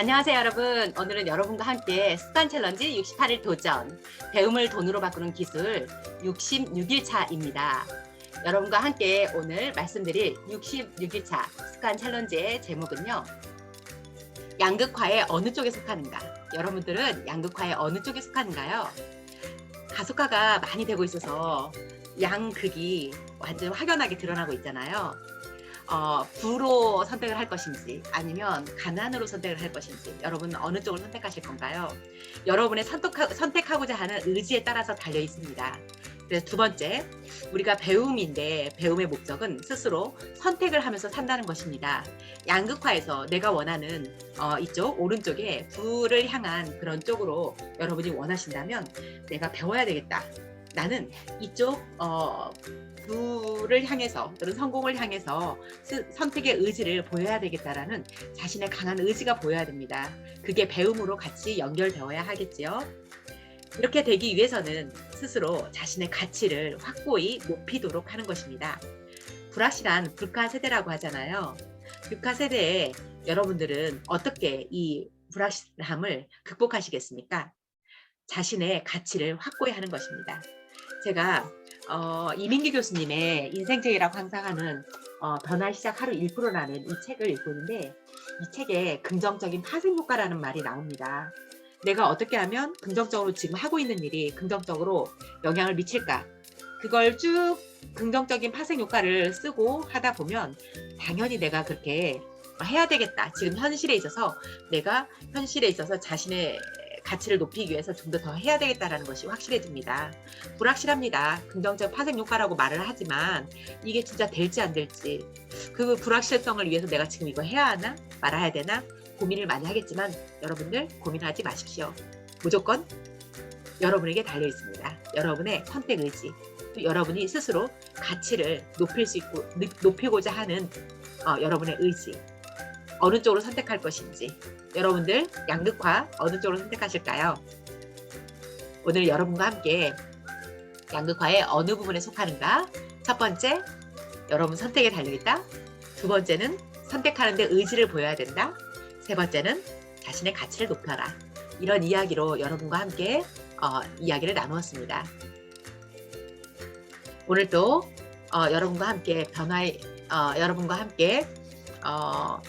안녕하세요 여러분. 오늘은 여러분과 함께 습관 챌린지 68일 도전 배움을 돈으로 바꾸는 기술 66일차입니다. 여러분과 함께 오늘 말씀드릴 66일차 습관 챌린지의 제목은요. 양극화의 어느 쪽에 속하는가? 여러분들은 양극화의 어느 쪽에 속하는가요? 가속화가 많이 되고 있어서 양극이 완전 확연하게 드러나고 있잖아요 어, 부로 선택을 할 것인지 아니면 가난으로 선택을 할 것인지 여러분 어느 쪽을 선택하실 건가요? 여러분의 선택하, 선택하 고자 하는 의지에 따라서 달려 있습니다. 그래서 두 번째, 우리가 배움인데 배움의 목적은 스스로 선택을 하면서 산다는 것입니다. 양극화에서 내가 원하는 어, 이쪽 오른쪽에 부를 향한 그런 쪽으로 여러분이 원하신다면 내가 배워야 되겠다. 나는 이쪽 어, 부를 향해서 또는 성공을 향해서 스- 선택의 의지를 보여야 되겠다라는 자신의 강한 의지가 보여야 됩니다. 그게 배움으로 같이 연결되어야 하겠지요. 이렇게 되기 위해서는 스스로 자신의 가치를 확고히 높이도록 하는 것입니다. 불확실한 불가 세대라고 하잖아요. 불가 세대에 여러분들은 어떻게 이 불확실함을 극복하시겠습니까? 자신의 가치를 확고히 하는 것입니다. 제가 어, 이민기 교수님의 인생책이라고 항상 하는 어, 변화 시작 하루 1%라는 이 책을 읽고 있는데 이 책에 긍정적인 파생 효과라는 말이 나옵니다. 내가 어떻게 하면 긍정적으로 지금 하고 있는 일이 긍정적으로 영향을 미칠까? 그걸 쭉 긍정적인 파생 효과를 쓰고 하다 보면 당연히 내가 그렇게 해야 되겠다. 지금 현실에 있어서 내가 현실에 있어서 자신의 가치를 높이기 위해서 좀 더 더 해야 되겠다라는 것이 확실해집니다. 불확실합니다. 긍정적 파생 효과라고 말을 하지만 이게 진짜 될지 안 될지 그 불확실성을 위해서 내가 지금 이거 해야 하나 말아야 되나 고민을 많이 하겠지만 여러분들 고민하지 마십시오. 무조건 여러분에게 달려 있습니다. 여러분의 선택 의지, 또 여러분이 스스로 가치를 높일 수 있고 느- 높이고자 하는 어, 여러분의 의지 어느 쪽으로 선택할 것인지 여러분들 양극화 어느 쪽으로 선택하실까요? 오늘 여러분과 함께 양극화의 어느 부분에 속하는가? 첫 번째, 여러분 선택에 달려있다. 두 번째는 선택하는데 의지를 보여야 된다. 세 번째는 자신의 가치를 높여라. 이런 이야기로 여러분과 함께 어, 이야기를 나누었습니다. 오늘도 어, 여러분과 함께 변화의 어, 여러분과 함께 어,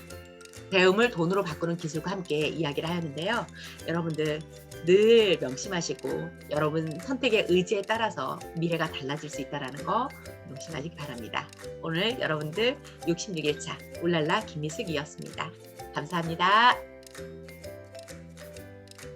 배움을 돈으로 바꾸는 기술과 함께 이야기를 하였는데요. 여러분들 늘 명심하시고 여러분 선택의 의지에 따라서 미래가 달라질 수 있다는 거 명심하시기 바랍니다. 오늘 여러분들 66일차 울랄라 김미숙이었습니다. 감사합니다.